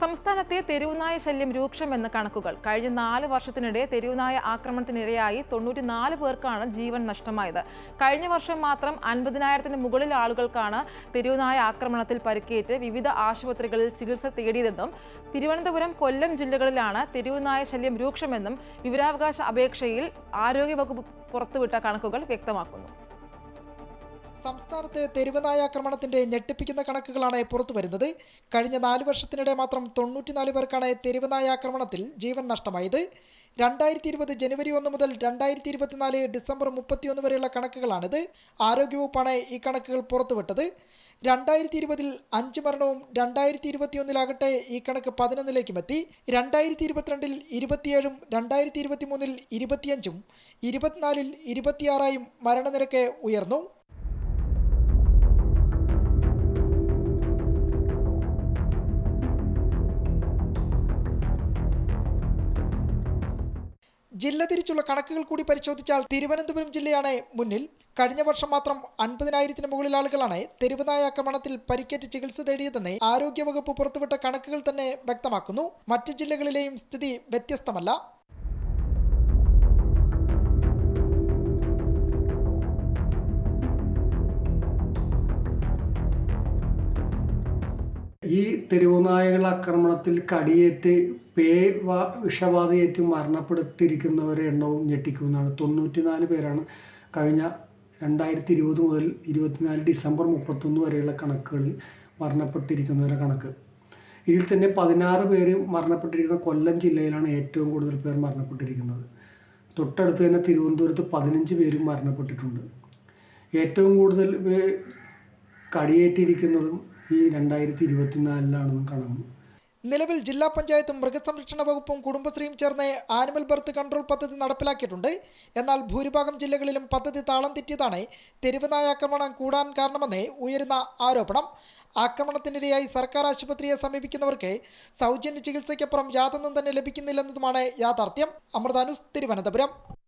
സംസ്ഥാനത്തെ തെരുവുനായ ശല്യം രൂക്ഷമെന്ന് കണക്കുകൾ. കഴിഞ്ഞ നാല് വർഷത്തിനിടെ തെരുവുനായ ആക്രമണത്തിനിരയായി തൊണ്ണൂറ്റിനാല് പേർക്കാണ് ജീവൻ നഷ്ടമായത്. കഴിഞ്ഞ വർഷം മാത്രം അൻപതിനായിരത്തിന് മുകളിൽ ആളുകൾക്കാണ് തെരുവുനായ ആക്രമണത്തിൽ പരിക്കേറ്റ് വിവിധ ആശുപത്രികളിൽ ചികിത്സ തേടിയതെന്നും തിരുവനന്തപുരം കൊല്ലം ജില്ലകളിലാണ് തെരുവുനായ ശല്യം രൂക്ഷമെന്നും വിവരാവകാശ അപേക്ഷയിൽ ആരോഗ്യവകുപ്പ് പുറത്തുവിട്ട കണക്കുകൾ വ്യക്തമാക്കുന്നു. സംസ്ഥാനത്ത് തെരുവനായ ആക്രമണത്തിന്റെ ഞെട്ടിപ്പിക്കുന്ന കണക്കുകളാണ് പുറത്തു വരുന്നത്. കഴിഞ്ഞ നാല് വർഷത്തിനിടെ മാത്രം തൊണ്ണൂറ്റിനാല് പേർക്കാണ് തെരുവനായ ആക്രമണത്തിൽ ജീവൻ നഷ്ടമായത്. രണ്ടായിരത്തി ഇരുപത് ജനുവരി ഒന്ന് മുതൽ രണ്ടായിരത്തി ഇരുപത്തിനാല് ഡിസംബർ മുപ്പത്തിയൊന്ന് വരെയുള്ള കണക്കുകളാണിത്. ആരോഗ്യവകുപ്പാണ് ഈ കണക്കുകൾ പുറത്തുവിട്ടത്. രണ്ടായിരത്തി ഇരുപതിൽ അഞ്ച് മരണവും രണ്ടായിരത്തി ഇരുപത്തിയൊന്നിലാകട്ടെ ഈ കണക്ക് പതിനൊന്നിലേക്കും എത്തി. രണ്ടായിരത്തി ഇരുപത്തിരണ്ടിൽ ഇരുപത്തിയേഴും രണ്ടായിരത്തി ഇരുപത്തി മൂന്നിൽ ഇരുപത്തിയഞ്ചും ഇരുപത്തിനാലിൽ ഇരുപത്തിയാറായും മരണനിരക്ക് ഉയർന്നു. ജില്ല തിരിച്ചുള്ള കണക്കുകൾ കൂടി പരിശോധിച്ചാൽ തിരുവനന്തപുരം ജില്ലയാണ് മുന്നിൽ. കഴിഞ്ഞ വർഷം മാത്രം അൻപതിനായിരത്തിന് മുകളിൽ ആളുകളാണ് തെരുവുനായ ആക്രമണത്തിൽ പരിക്കേറ്റ് ചികിത്സ തേടിയതെന്ന് ആരോഗ്യവകുപ്പ് പുറത്തുവിട്ട കണക്കുകൾ തന്നെ വ്യക്തമാക്കുന്നു. മറ്റ് ജില്ലകളിലെയും സ്ഥിതി വ്യത്യസ്തമല്ല. ഈ തെരുവുനായകൾ ആക്രമണത്തിൽ കടിയേറ്റ് പേ വിഷബാധയേറ്റ് മരണപ്പെടുത്തിയിരിക്കുന്നവരുടെ എണ്ണവും ഞെട്ടിക്കുന്നതാണ് തൊണ്ണൂറ്റിനാല് പേരാണ് കഴിഞ്ഞ രണ്ടായിരത്തി ഇരുപത് മുതൽ ഇരുപത്തിനാല് ഡിസംബർ മുപ്പത്തൊന്ന് വരെയുള്ള കണക്കുകളിൽ മരണപ്പെട്ടിരിക്കുന്നവരുടെ കണക്ക്. ഇതിൽ തന്നെ പതിനാറ് പേര് മരണപ്പെട്ടിരിക്കുന്ന കൊല്ലം ജില്ലയിലാണ് ഏറ്റവും കൂടുതൽ പേർ മരണപ്പെട്ടിരിക്കുന്നത്. തൊട്ടടുത്ത് തന്നെ തിരുവനന്തപുരത്ത് പതിനഞ്ച് പേരും മരണപ്പെട്ടിട്ടുണ്ട്. ഏറ്റവും കൂടുതൽ കടിയേറ്റിരിക്കുന്നതും ഈ രണ്ടായിരത്തി ഇരുപത്തിനാലിലാണെന്നും കാണുന്നു നിലവിൽ ജില്ലാ പഞ്ചായത്തും മൃഗസംരക്ഷണ വകുപ്പും കുടുംബശ്രീയും ചേർന്ന് ആനിമൽ ബർത്ത് കൺട്രോൾ പദ്ധതി നടപ്പിലാക്കിയിട്ടുണ്ട്. എന്നാൽ ഭൂരിഭാഗം ജില്ലകളിലും പദ്ധതി താളം തെറ്റിയതാണ്. തെരുവുനായ ആക്രമണം കൂടാൻ കാരണമെന്ന് ഉയരുന്ന ആരോപണം. ആക്രമണത്തിനിരയായി സർക്കാർ ആശുപത്രിയെ സമീപിക്കുന്നവർക്ക് സൗജന്യ ചികിത്സയ്ക്കപ്പുറം യാതൊന്നും തന്നെ ലഭിക്കുന്നില്ലെന്നതുമാണ് യാഥാർത്ഥ്യം. അമൃതാനുസ് തിരുവനന്തപുരം.